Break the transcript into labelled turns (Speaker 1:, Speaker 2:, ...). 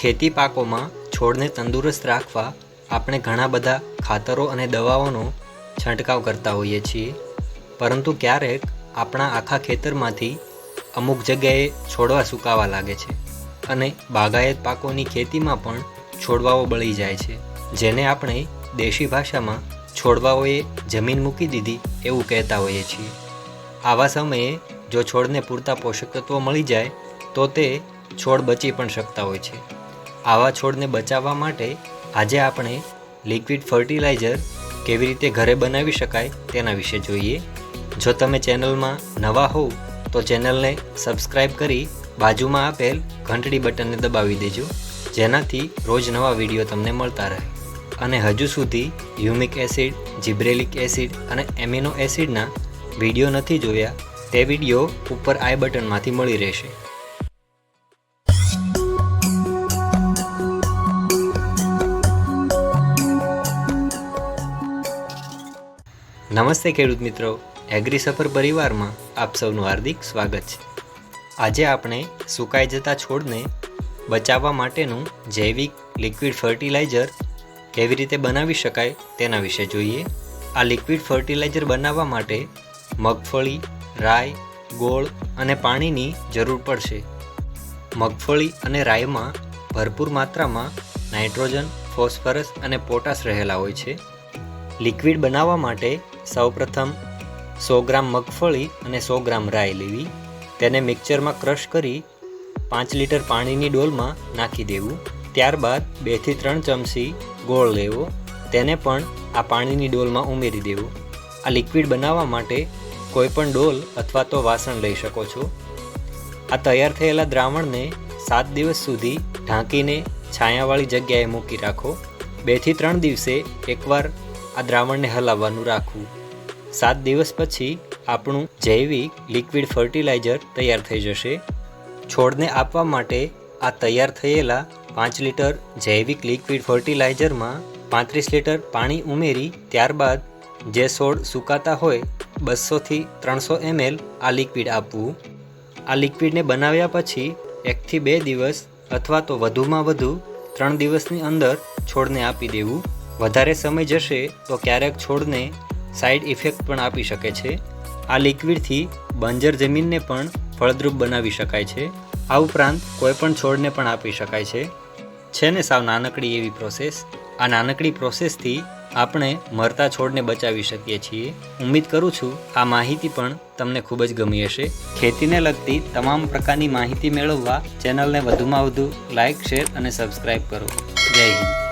Speaker 1: ખેતી પાકોમાં છોડને તંદુરસ્ત રાખવા આપણે ઘણા બધા ખાતરો અને દવાઓનો છંટકાવ કરતા હોઈએ છીએ. પરંતુ ક્યારેક આપણા આખા ખેતરમાંથી અમુક જગ્યાએ છોડવા સુકાવા લાગે છે અને બાગાયત પાકોની ખેતીમાં પણ છોડવાઓ બળી જાય છે. જેને આપણે દેશી ભાષામાં છોડવાઓએ જમીન મૂકી દીધી એવું કહેતા હોઈએ છીએ. આવા સમયે જો છોડને પૂરતા પોષક તત્વો મળી જાય, તો તે છોડ બચી પણ શકતા હોય છે. આવા છોડને બચાવવા માટે આજે આપણે લિક્વિડ ફર્ટિલાઇઝર કેવી રીતે ઘરે બનાવી શકાય તેના વિશે જોઈએ. જો તમે ચેનલમાં નવા હોવ તો ચેનલને સબસ્ક્રાઇબ કરી બાજુમાં આપેલ ઘંટડી બટનને દબાવી દેજો, જેનાથી રોજ નવા વીડિયો તમને મળતા રહે. અને હજુ સુધી હ્યુમિક એસિડ જીબ્રેલિક એસિડ અને એમિનો એસિડના વીડિયો નથી જોયા, તે વીડિયો ઉપર આઈ બટનમાંથી મળી રહેશે. નમસ્તે ખેડૂત મિત્રો એગ્રી સફર પરિવારમાં આપ સૌનું હાર્દિક સ્વાગત છે. આજે આપણે સુકાઈ જતા છોડને બચાવવા માટેનું જૈવિક લિક્વિડ ફર્ટિલાઇઝર કેવી રીતે બનાવી શકાય તેના વિશે જોઈએ. આ લિક્વિડ ફર્ટિલાઇઝર બનાવવા માટે મગફળી, રાઈ, ગોળ અને પાણીની જરૂર પડશે. મગફળી અને રાઈમાં ભરપૂર માત્રામાં નાઇટ્રોજન, ફોસ્ફરસ અને પોટાશ રહેલા હોય છે. લિક્વિડ બનાવવા માટે સૌપ્રથમ સો ગ્રામ મગફળી અને સો ગ્રામ રાઈ લેવી. તેને મિક્સરમાં ક્રશ કરી પાંચ લીટર પાણીની ડોલમાં નાખી દેવું. ત્યારબાદ બેથી ત્રણ ચમચી ગોળ લેવો. તેને પણ આ પાણીની ડોલમાં ઉમેરી દેવું. આ લિક્વિડ બનાવવા માટે કોઈ પણ ડોલ અથવા તો વાસણ લઈ શકો છો. આ તૈયાર થયેલા દ્રાવણને સાત દિવસ સુધી ઢાંકીને છાયાવાળી જગ્યાએ મૂકી રાખો. બેથી ત્રણ દિવસે એકવાર આ દ્રાવણને હલાવવાનું રાખવું. સાત દિવસ પછી આપણું જૈવિક લિક્વિડ ફર્ટિલાઇઝર તૈયાર થઈ જશે. છોડને આપવા માટે આ તૈયાર થયેલા પાંચ લીટર જૈવિક લિક્વિડ ફર્ટિલાઇઝરમાં પાંત્રીસ લીટર પાણી ઉમેરી ત્યારબાદ જે છોડ સુકાતા હોય બસોથી ત્રણસો એમએલ આ લિક્વિડ આપવું. આ લિક્વિડને બનાવ્યા પછી એકથી બે દિવસ અથવા તો વધુમાં વધુ ત્રણ દિવસની અંદર છોડને આપી દેવું. વધારે સમય જશે તો ક્યારેક છોડને સાઇડ ઇફેક્ટ પણ આપી શકે છે. આ લિક્વિડથી બંજર જમીનને પણ ફળદ્રુપ બનાવી શકાય છે. આ ઉપરાંત કોઈપણ છોડને પણ આપી શકાય છે. છે ને સાવ નાનકડી એવી પ્રોસેસ આ નાનકડી પ્રોસેસથી આપણે મરતા છોડને બચાવી શકીએ છીએ. ઉમ્મીદ કરું છું આ માહિતી પણ તમને ખૂબ જ ગમી હશે. ખેતીને લગતી તમામ પ્રકારની માહિતી મેળવવા ચેનલને વધુમાં વધુ લાઇક શેર અને સબસ્ક્રાઇબ કરો. જય હિન્દ.